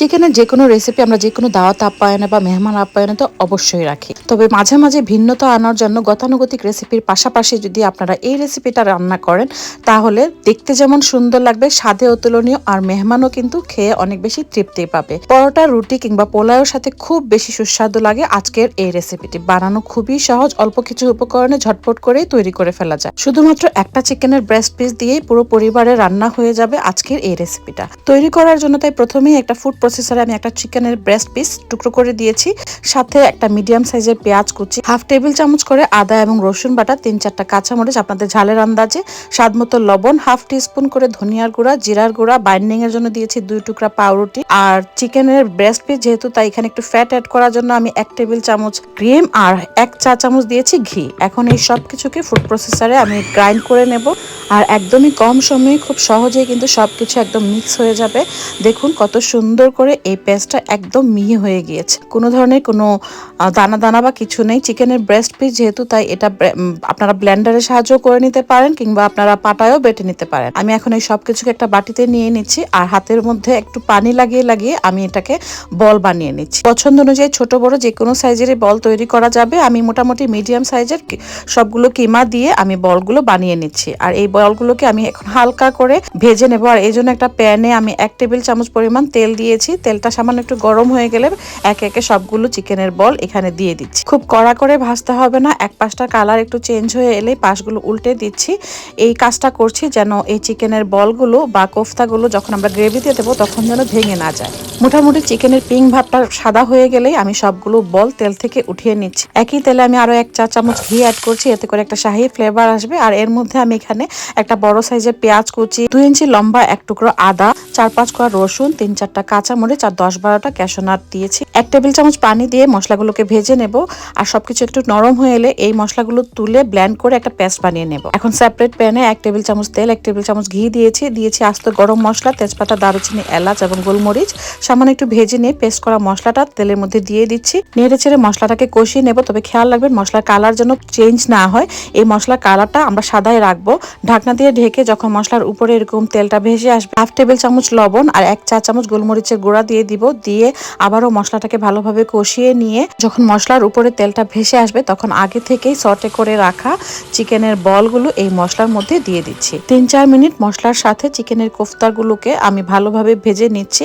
চিকেনের যে কোনো রেসিপি আমরা যে কোনো দাওয়াত আপ্যায়নে বা মেহমান আপ্যায়নে তো অবশ্যই রাখি। তবে মাঝে মাঝে ভিন্নতা আনার জন্য গতানুগতিক রেসিপির পাশাপাশি যদি আপনারা এই রেসিপিটা রান্না করেন, তাহলে দেখতে যেমন সুন্দর লাগবে, স্বাদে অতুলনীয় আর মেহমানও কিন্তু খেয়ে অনেক বেশি তৃপ্তি পাবে। পরোটা, রুটি কিংবা পোলাওর সাথে খুব বেশি সুস্বাদু লাগে আজকের এই রেসিপিটি বানানো খুবই সহজ, অল্প কিছু উপকরণে ঝটপট করেই তৈরি করে ফেলা যায়। শুধুমাত্র একটা চিকেনের ব্রেস্ট পিস দিয়েই পুরো পরিবারের রান্না হয়ে যাবে আজকের এই রেসিপিটা তৈরি করার জন্য তাই প্রথমেই একটা ফুড প্রসেসরে আমি একটা চিকেনের ব্রেস্ট পিস টুকরো করে দিয়েছি। সাথে একটা মিডিয়াম সাইজের পেঁয়াজ কুচি হাফ টেবিল চামচ করে আদা এবং রসুন বাটা, তিন চারটা কাঁচামরিচ, আপনাদের ঝালের আন্দাজে, স্বাদ মতো লবণ হাফ টিস্পুন করে ধনিয়ার গুঁড়া, জিরার গুঁড়া বাইন্ডিং এর জন্য দিয়েছি দুই টুকরা পাউরুটি। আর চিকেনের ব্রেস্ট পিস যেহেতু, তাই এখানে একটু ফ্যাট অ্যাড করার জন্য আমি এক টেবিল চামচ ক্রিম আর এক চা চামচ দিয়েছি ঘি। এখন এই সব কিছুকে ফুড প্রসেসরে আমি গ্রাইন্ড করে নেব। আর একদমই কম সময়ে খুব সহজেই কিন্তু সব কিছু একদম মিক্স হয়ে যাবে। দেখুন কত সুন্দর করে এই পেস্টটা একদম মিহি হয়ে গিয়েছে। কোনো ধরনের কোনো দানা দানা বা কিছু নেই। চিকেনের ব্রেস্ট পিস যেহেতু, তাই এটা আপনারা ব্লেন্ডারের সাহায্য করে নিতে পারেন কিংবা আপনারা পাটায়ও বেটে নিতে পারেন। আমি এখন এই সব কিছুকে একটা বাটিতে নিয়ে নিচ্ছি আর হাতের মধ্যে একটু পানি লাগিয়ে লাগিয়ে আমি এটাকে বল বানিয়ে নিচ্ছি। পছন্দ অনুযায়ী ছোট, বড় যে কোনো সাইজেরই বল তৈরি করা যাবে। আমি মোটামুটি মিডিয়াম সাইজের সবগুলো কিমা দিয়ে আমি বলগুলো বানিয়ে নিচ্ছি। আর এই বলগুলোকে আমি এখন হালকা করে ভেজে নেব। আর এই জন্য একটা প্যানে আমি এক টেবিল চামচ পরিমাণ তেল দিয়েছি। তেলটা সামান্য একটু গরম হয়ে গেলে একে একে সবগুলো চিকেনের বল এখানে দিয়ে দিচ্ছি। খুব কড়া করে ভাজতে হবে না। এক পাশটা কালার একটু চেঞ্জ হয়ে এলেই পাশগুলো উল্টে দিচ্ছি। এই কাজটা করছি যেন এই চিকেনের বলগুলো বা কোফতাগুলো যখন আমরা গ্রেভিতে দেবো তখন যেন ভেঙে না যায়। মোটামুটি চিকেনের পিং ভাবটা সাদা হয়ে গেলেই আমি সবগুলো বল তেল থেকে উঠিয়ে নিচ্ছি। একই তেলে আমি আরও এক চা চামচ ঘি অ্যাড করছি। এতে করে একটা শাহি ফ্লেভার আসবে। আর এর মধ্যে আমি এখানে একটা বড় সাইজের পেঁয়াজ কুচি দুই ইঞ্চি লম্বা এক টুকরো আদা চার পাঁচ কোয়া রসুন, তিন চারটা কাঁচা মরিচ আর দশ বারোটা ক্যাশনাট দিয়েছি। এক টেবিল চামচ পানি দিয়ে মশলাগুলোকে ভেজে নেব আর সবকিছু একটু নরম হয়ে এলে এই মশলাগুলো তুলে ব্ল্যান্ড করে একটা পেস্ট বানিয়ে নেব। এখন সেপারেট প্যানে এক টেবিল চামচ তেল, এক টেবিল চামচ ঘি দিয়েছি। দিয়েছি আস্ত গরম মশলা, তেজপাতা, দারুচিনি, এলাচ এবং গোলমরিচ। সামান্য একটু ভেজে নিয়ে পেস্ট করা মশলাটা তেলের মধ্যে দিয়ে দিচ্ছি। নেড়ে ছেড়ে মশলাটাকে কষিয়ে নেব, তবে খেয়াল রাখবেন মশলার কালার যেন চেঞ্জ না হয়। এই মশলার কালারটা আমরা সাদায় রাখব। ঢাকনা দিয়ে ঢেকে যখন মশলার উপরে এরকম তেলটা ভেসে আসবে হাফ টেবিল চামচ লবণ আর এক চা চামচ গোলমরিচের গুঁড়া দিয়ে দিব। দিয়ে আবারও মশলাটাকে ভালোভাবে কষিয়ে নিয়ে যখন মশলার উপরে তেলটা ভেসে আসবে তখন আগে থেকেই সটে করে রাখা চিকেনের বলগুলো এই মশলার মধ্যে দিয়ে দিচ্ছি। তিন চার মিনিট মশলার সাথে চিকেনের কোফতাগুলোকে আমি ভালোভাবে ভেজে নিচ্ছি।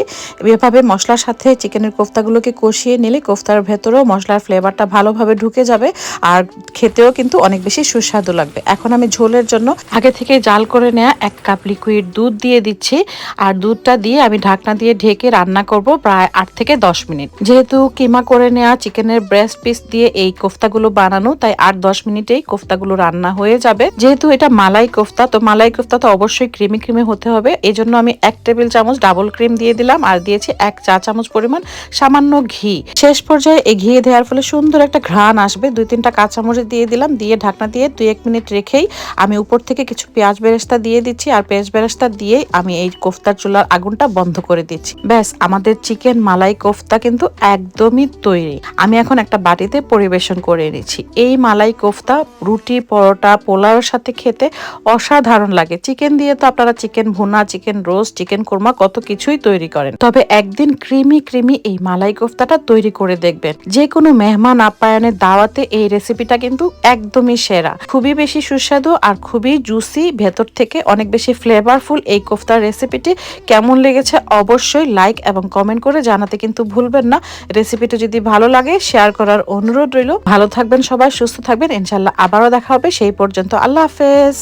এভাবে মশলার সাথে চিকেনের কোফতাগুলোকে কষিয়ে নিলে কোফতার ভেতরেও মশলার ফ্লেভারটা ভালোভাবে ঢুকে যাবে আর খেতেও কিন্তু অনেক বেশি সুস্বাদু লাগবে। এখন আমি ঝোলের জন্য আগে থেকে জাল করে নেওয়া এক কাপ লিকুইড দুধ দিয়ে দিচ্ছি। আর দুধটা দিয়ে আমি ঢাকনা দিয়ে ঢেকে রান্না করব প্রায় আট থেকে দশ মিনিট। যেহেতু কিমা করে নেওয়া চিকেনের ব্রেস্ট পিস দিয়ে এই কোফতাগুলো বানানো, তাই আট দশ মিনিটেই কোফতাগুলো রান্না হয়ে যাবে। যেহেতু এটা মালাই কোফতা, তো মালাই কোফতা তো অবশ্যই ক্রিমি ক্রিমি হতে হবে। এই জন্য আমি এক টেবিল চামচ ডাবল ক্রিম দিয়ে দিলাম আর দিয়েছি এক চা চামচ পরিমাণ সামান্য ঘি। শেষ পর্যায়ে এই ঘি দেওয়ার ফলে সুন্দর একটা ঘ্রাণ আসবে। দুই তিনটা কাঁচামরিচ দিয়ে দিলাম, দিয়ে ঢাকনা দিয়ে দুই এক মিনিট রেখেই আমি উপর থেকে কিছু পেঁয়াজ বেরেস্তা দিয়ে দিচ্ছি। আর পেঁয়াজ বেরেস্তা দিয়ে আমি এই কোফতার চুলার আগুনটা বন্ধ করে দিচ্ছি। ব্যাস, আমাদের চিকেন মালাই কোফতা কিন্তু একদমই তৈরি। আমি এখন একটা বাটিতে পরিবেশন করে নিচ্ছি এই মালাই কোফতা, রুটি, পরোটা, পোলাওর সাথে খেতে অসাধারণ লাগে। চিকেন দিয়ে তো আপনারা চিকেন ভুনা, চিকেন রোস্ট, চিকেন কোরমা কত কিছুই তৈরি করেন। তবে একদিন ক্রিমি ক্রিমি এই মালাই কোফতাটা তৈরি করে দেখবেন। যে কোনো মেহমান আপ্যায়নের দাওয়াতে এই রেসিপিটা কিন্তু একদমই সেরা। খুবই বেশি সুস্বাদু আর খুবই জুসি, ভেতর থেকে অনেক বেশি ফ্লেভারফুল এই কোফতার রেসিপিটি কেমন লেগেছে অবশ্যই লাইক এবং কমেন্ট করে জানাতে কিন্তু ভুলবেন না। রেসিপিটা যদি ভালো লাগে শেয়ার করার অনুরোধ রইল। ভালো থাকবেন সবাই, সুস্থ থাকবেন। ইনশাল্লাহ আবারও দেখা হবে। সেই পর্যন্ত আল্লাহ হাফেজ।